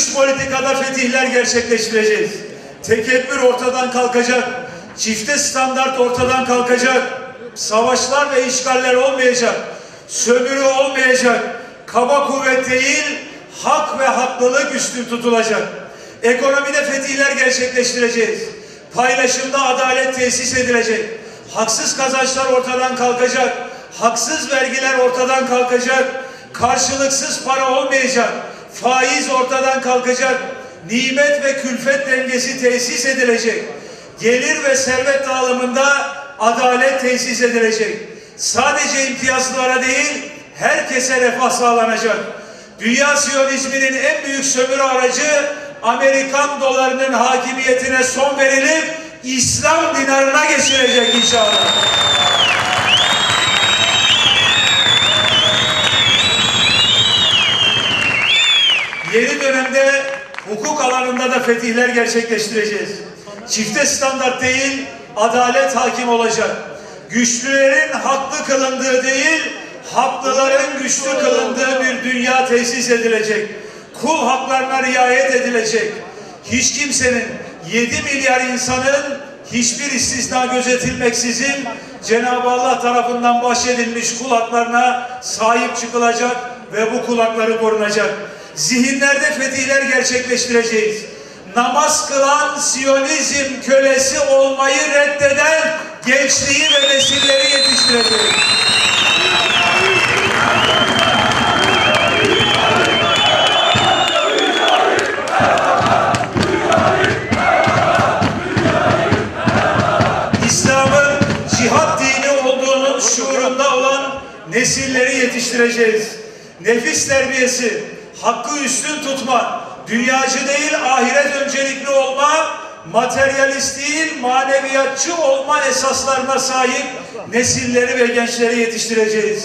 Dış politikada fetihler gerçekleştireceğiz. Tekebbür ortadan kalkacak. Çifte standart ortadan kalkacak. Savaşlar ve işgaller olmayacak. Sömürü olmayacak. Kaba kuvvet değil, hak ve haklılık üstün tutulacak. Ekonomide fetihler gerçekleştireceğiz. Paylaşımda adalet tesis edilecek. Haksız kazançlar ortadan kalkacak. Haksız vergiler ortadan kalkacak. Karşılıksız para olmayacak. Faiz ortadan kalkacak. Nimet ve külfet dengesi tesis edilecek. Gelir ve servet dağılımında adalet tesis edilecek. Sadece imtiyazlılara değil, herkese refah sağlanacak. Dünya Siyonizminin en büyük sömürü aracı Amerikan dolarının hakimiyetine son verilip İslam dinarına geçirecek inşallah. Hukuk alanında da fetihler gerçekleştireceğiz. Çifte standart değil, adalet hakim olacak. Güçlülerin haklı kılındığı değil, haklıların güçlü kılındığı bir dünya tesis edilecek. Kul haklarına riayet edilecek. Hiç kimsenin 7 milyar insanın hiçbir istisna gözetilmeksizin Cenab-ı Allah tarafından bahşedilmiş kul haklarına sahip çıkılacak ve bu kulakları korunacak. Zihinlerde fetihler gerçekleştireceğiz. Namaz kılan Siyonizm kölesi olmayı reddeden gençliği ve nesilleri yetiştireceğiz. Nesilleri yetiştireceğiz. Nefis terbiyesi, hakkı üstün tutma, dünyacı değil ahiret öncelikli olma, materyalist değil maneviyatçı olma esaslarına sahip nesilleri ve gençleri yetiştireceğiz.